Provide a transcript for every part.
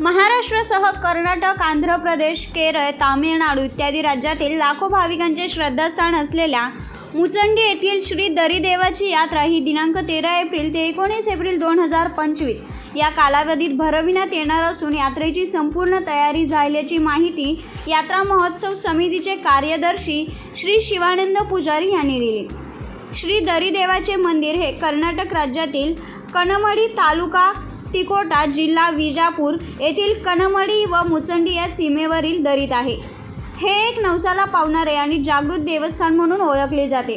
महाराष्ट्रासह कर्नाटक आंध्र प्रदेश केरळ तामिळनाडू इत्यादी राज्यातील लाखो भाविकांचे श्रद्धास्थान असलेल्या मुचंडी येथील श्री दरीदेवाची यात्रा ही दिनांक तेरा एप्रिल ते एकोणीस एप्रिल दोन हजार पंचवीस या कालावधीत भरविण्यात येणार असून यात्रेची संपूर्ण तयारी झाल्याची माहिती यात्रा महोत्सव समितीचे कार्यदर्शी श्री शिवानंद पुजारी यांनी दिली. श्री दरीदेवाचे मंदिर हे कर्नाटक राज्यातील कणमडी तालुका तिकोटा जिल्हा विजापूर येथील कनमडी व मुचंडी या सीमेवरील दरीत आहे. हे एक नवसाला पावणारे आणि जागृत देवस्थान म्हणून ओळखले जाते.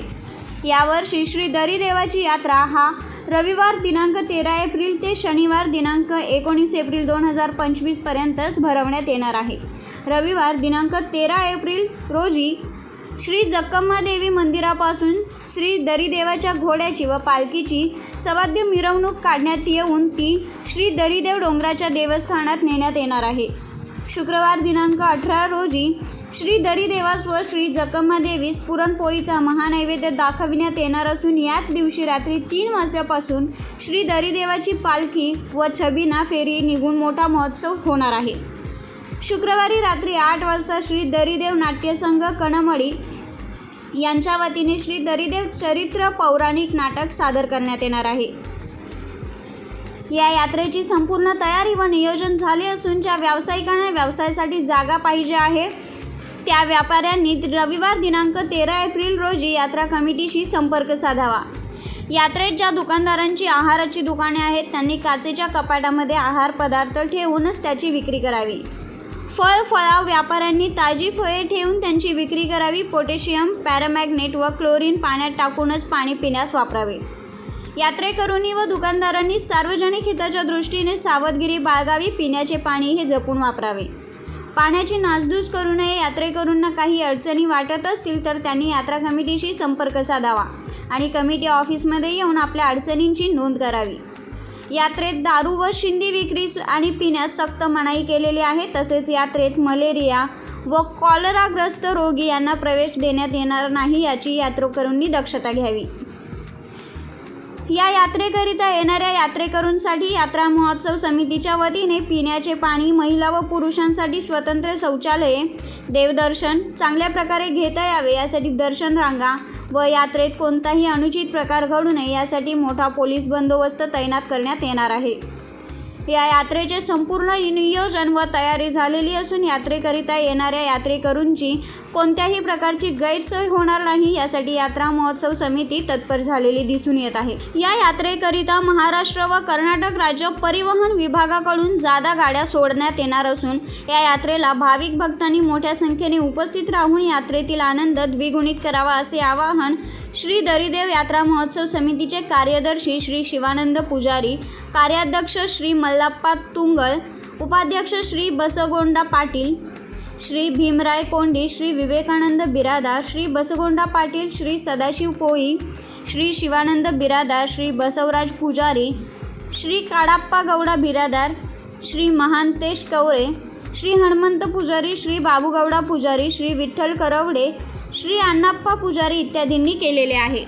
यावर्षी श्री दरीदेवाची यात्रा हा रविवार दिनांक तेरा एप्रिल ते शनिवार दिनांक एकोणीस एप्रिल दोन हजार पंचवीसपर्यंतच भरवण्यात येणार आहे. रविवार दिनांक तेरा एप्रिल रोजी श्री जक्कम्मादेवी मंदिरापासून श्री दरीदेवाच्या घोड्याची व पालखीची सवाद्य मिरवणूक काढण्यात येऊन ती श्री दरिदेव डोंगराच्या देवस्थानात नेण्यात येणार आहे. शुक्रवार दिनांक अठरा रोजी श्री दरिदेवास व श्री जक्कम्मादेवीस पुरणपोळीचा महानैवेद्य दाखविण्यात येणार असून याच दिवशी रात्री तीन वाजल्यापासून श्री दरिदेवाची पालखी व छबिना फेरी निघून मोठा महोत्सव होणार आहे. शुक्रवारी रात्री आठ वाजता श्री दरिदेव नाट्यसंघ कणमळी यांच्या वतीने श्री दरिदेव चरित्र पौराणिक नाटक सादर करण्यात येणार आहे. या यात्रेची संपूर्ण तयारी व नियोजन झाले असून ज्या व्यावसायिकांना व्यवसायासाठी जागा पाहिजे आहे त्या व्यापाऱ्यांनी रविवार दिनांक तेरा एप्रिल रोजी यात्रा कमिटीशी संपर्क साधावा. यात्रेत ज्या दुकानदारांची आहाराची दुकाने आहेत त्यांनी काचेच्या कपाटामध्ये आहार पदार्थ ठेवूनच त्याची विक्री करावी. फळफळा व्यापाऱ्यांनी ताजी फळे ठेवून त्यांची विक्री करावी. पोटॅशियम पॅरामॅग्नेट व क्लोरीन पाण्यात टाकूनच पाणी पिण्यास वापरावे. यात्रेकरूंनी व दुकानदारांनी सार्वजनिक हिताच्या दृष्टीने सावधगिरी बाळगावी. पिण्याचे पाणी हे जपून वापरावे. पाण्याची नासधूस करू नये. यात्रेकरूंना काही अडचणी वाटत असतील तर त्यांनी यात्रा कमिटीशी संपर्क साधावा आणि कमिटी ऑफिसमध्ये येऊन आपल्या अडचणींची नोंद करावी. यात्रेत दारू व शिंदी विक्रीस आणि पिण्यास सक्त मनाई केलेली आहे. तसेच यात्रेत मलेरिया व कॉलराग्रस्त रोगी यांना प्रवेश देण्यात येणार नाही याची यात्रेकरूंनी दक्षता घ्यावी. या यात्रेकरिता येणाऱ्या यात्रेकरूंसाठी यात्रा महोत्सव समितीच्या वतीने पिण्याचे पाणी महिला व पुरुषांसाठी स्वतंत्र शौचालये देवदर्शन चांगल्या प्रकारे घेता यावे यासाठी दर्शन रांगा व यात्रेत कोणताही अनुचित प्रकार घडू नये यासाठी मोठा पोलीस बंदोबस्त तैनात करण्यात येणार आहे. या यात्रेचे संपूर्ण नियोजन व तयारी झालेली असून यात्रेकरिता येणाऱ्या यात्रेकरूंची कोणत्याही प्रकारची गैरसोय होणार नाही. यासाठी यात्रा महोत्सव समिती तत्पर झालेली दिसून येत आहे. या यात्रेकरिता महाराष्ट्र व कर्नाटक राज्य परिवहन विभागाकडून जादा गाड्या सोडण्यात येणार असून या यात्रेला भाविक भक्तांनी मोठ्या संख्येने उपस्थित राहून यात्रेतील आनंद द्विगुणित करावा असे आवाहन श्री दरिदेव यात्रा महोत्सव समितीचे कार्यदर्शी श्री शिवानंद पुजारी कार्याध्यक्ष श्री मल्लाप्पा तुंगल उपाध्यक्ष श्री बसगोंडा पाटील श्री भीमराय कोंडी श्री विवेकानंद बिरादार श्री बसगोंडा पाटील श्री सदाशिव कोळी श्री शिवानंद बिरादार श्री बसवराज पुजारी श्री काडाप्पा गौडा बिरादार श्री महांतेश कवरे श्री हनुमंत पुजारी श्री बाबूगौडा पुजारी श्री विठ्ठल करवडे श्री अण्णाप्पा पुजारी इत्यादींनी केलेले आहे.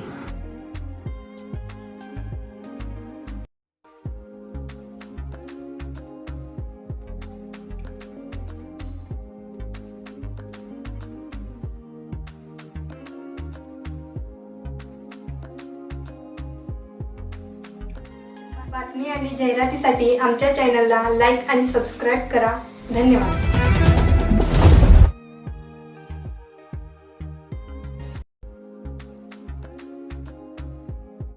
बातमी आणि जाहिरातीसाठी आमच्या चॅनलला लाईक आणि सबस्क्राईब करा. धन्यवाद.